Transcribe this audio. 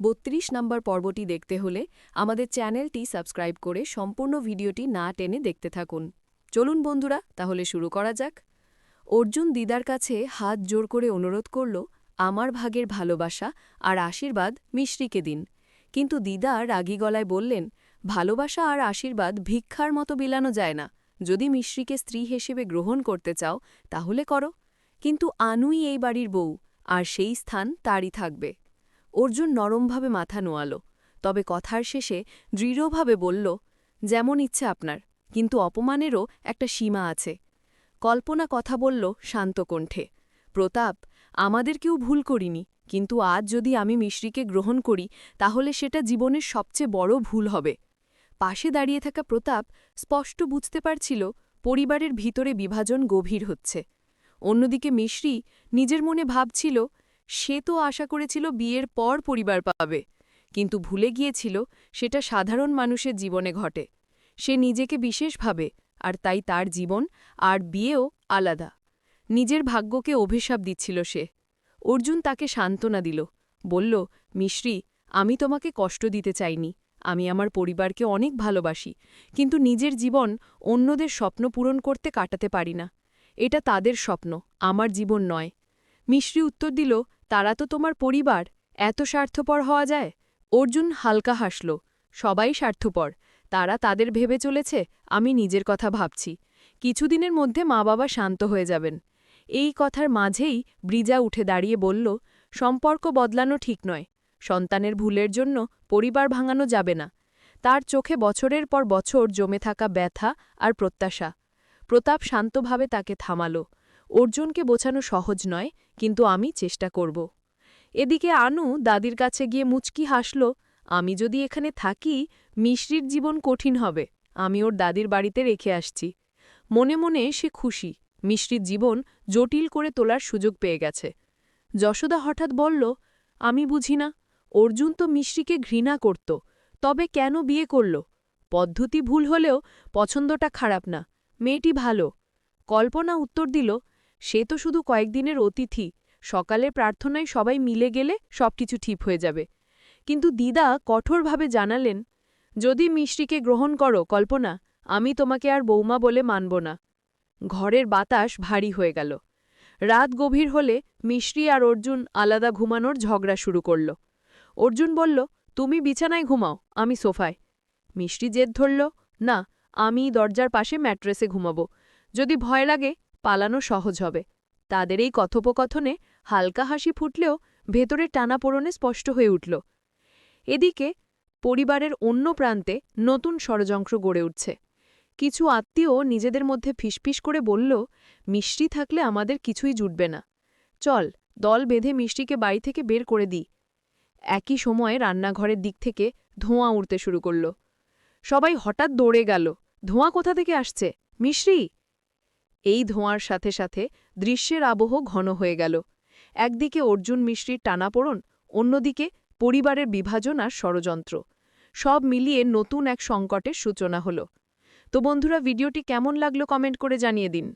বত্রিশ নম্বর পর্বটি দেখতে হলে আমাদের চ্যানেলটি সাবস্ক্রাইব করে সম্পূর্ণ ভিডিওটি না টেনে দেখতে থাকুন। চলুন বন্ধুরা, তাহলে শুরু করা যাক। অর্জুন দিদার কাছে হাত জোর করে অনুরোধ করল, আমার ভাগের ভালোবাসা আর আশীর্বাদ মিশ্রিকে দিন। কিন্তু দিদা রাগী গলায় বললেন, ভালোবাসা আর আশীর্বাদ ভিক্ষার মতো বিলানো যায় না। যদি মিশ্রিকে স্ত্রী হিসেবে গ্রহণ করতে চাও, তাহলে করো। কিন্তু আনুই এই বাড়ির বউ, আর সেই স্থান তারই থাকবে। অর্জুন নরমভাবে মাথা নোয়াল, তবে কথার শেষে দৃঢ়ভাবে বলল, যেমন ইচ্ছে আপনার, কিন্তু অপমানেরও একটা সীমা আছে। কল্পনা কথা বলল শান্ত কণ্ঠে, প্রতাপ, আমাদের কেউ ভুল করিনি, কিন্তু আজ যদি আমি মিশ্রিকে গ্রহণ করি, তাহলে সেটা জীবনের সবচেয়ে বড় ভুল হবে। পাশে দাঁড়িয়ে থাকা প্রতাপ স্পষ্ট বুঝতে পারছিল পরিবারের ভিতরে বিভাজন গভীর হচ্ছে। অন্যদিকে মিশ্রি নিজের মনে ভাবছিল সে তো আশা করেছিল বিয়ের পর পরিবার পাবে। কিন্তু ভুলে গিয়েছিল, সেটা সাধারণ মানুষের জীবনে ঘটে। সে নিজেকে বিশেষভাবে আর তাই তার জীবন আর বিয়েও আলাদা। নিজের ভাগ্যকে অভিশাপ দিচ্ছিল সে। অর্জুন তাকে সান্ত্বনা দিল, বলল, মিশ্রি, আমি তোমাকে কষ্ট দিতে চাইনি। আমি আমার পরিবারকে অনেক ভালোবাসি, কিন্তু নিজের জীবন অন্যদের স্বপ্ন পূরণ করতে কাটাতে পারি না। এটা তাদের স্বপ্ন, আমার জীবন নয়। মিশ্রি উত্তর দিল তারা তো তোমার পরিবার, এত স্বার্থপর হওয়া যায়? অর্জুন হালকা হাসল, সবাই স্বার্থপর, তারা তাদের ভেবে চলেছে, আমি নিজের কথা ভাবছি। কিছুদিনের মধ্যে মা বাবা শান্ত হয়ে যাবেন। এই কথার মাঝেই ব্রিজা উঠে দাঁড়িয়ে বলল, সম্পর্ক বদলানো ঠিক নয়। সন্তানের ভুলের জন্য পরিবার ভাঙানো যাবে না। তার চোখে বছরের পর বছর জমে থাকা ব্যথা আর প্রত্যাশা। প্রতাপ শান্তভাবে তাকে থামাল। অর্জুনকে বোঝানো সহজ নয় কিন্তু আমি চেষ্টা করব। এদিকে আনু দাদির কাছে গিয়ে মুচকি হাসল, আমি যদি এখানে থাকি, মিশ্রির জীবন কঠিন হবে। আমি ওর দাদির বাড়িতে রেখে আসছি মনে মনে সে খুশি। মিশ্রির জীবন জটিল করে তোলার সুযোগ পেয়ে গেছে। যশোদা হঠাৎ বলল, আমি বুঝি না। অর্জুন তো মিশ্রিকে ঘৃণা করত। তবে কেন বিয়ে করল? পদ্ধতি ভুল হলেও পছন্দটা খারাপ না। মেয়েটি ভালো। কল্পনা উত্তর দিল সে তো শুধু কয়েকদিনের অতিথি সকালে প্রার্থনায় সবাই মিলে গেলে সবকিছু ঠিক হয়ে যাবে। কিন্তু দিদা কঠোরভাবে জানালেন, যদি মিশ্রিকে গ্রহণ করো, কল্পনা, আমি তোমাকে আর বৌমা বলে মানব না। ঘরের বাতাস ভারী হয়ে গেল। রাত গভীর হলে মিশ্রি আর অর্জুন আলাদা ঘুমানোর ঝগড়া শুরু করল। অর্জুন বলল, তুমি বিছানায় ঘুমাও, আমি সোফায়। মিষ্টি জেদ ধরল, না আমি দরজার পাশে ম্যাট্রেসে ঘুমাব। যদি ভয় লাগে পালানো সহজ হবে। তাদের এই কথোপকথনে হালকা হাসি ফুটলেও ভেতরে টানাপোড়নে স্পষ্ট হয়ে উঠল। এদিকে পরিবারের অন্য প্রান্তে নতুন ষড়যন্ত্র গড়ে উঠছে। কিছু আত্মীয় নিজেদের মধ্যে ফিসফিস করে বলল, মিষ্টি থাকলে আমাদের কিছুই জুটবে না। চল, দল বেঁধে মিষ্টিকে বাড়ি থেকে বের করে দিই। একই সময়ে রান্নাঘরের দিক থেকে ধোঁয়া উড়তে শুরু করল। সবাই হঠাৎ দৌড়ে গেল, ধোঁয়া কোথা থেকে আসছে? মিশ্রি এই ধোঁয়ার সাথে সাথে দৃশ্যের আবহ ঘন হয়ে গেল। একদিকে অর্জুন মিশ্রির টানাপোড়ন, অন্যদিকে পরিবারের বিভাজন আর ষড়যন্ত্র। সব মিলিয়ে নতুন এক সংকটের সূচনা হলো। তো বন্ধুরা, ভিডিওটি কেমন লাগল কমেন্ট করে জানিয়ে দিন।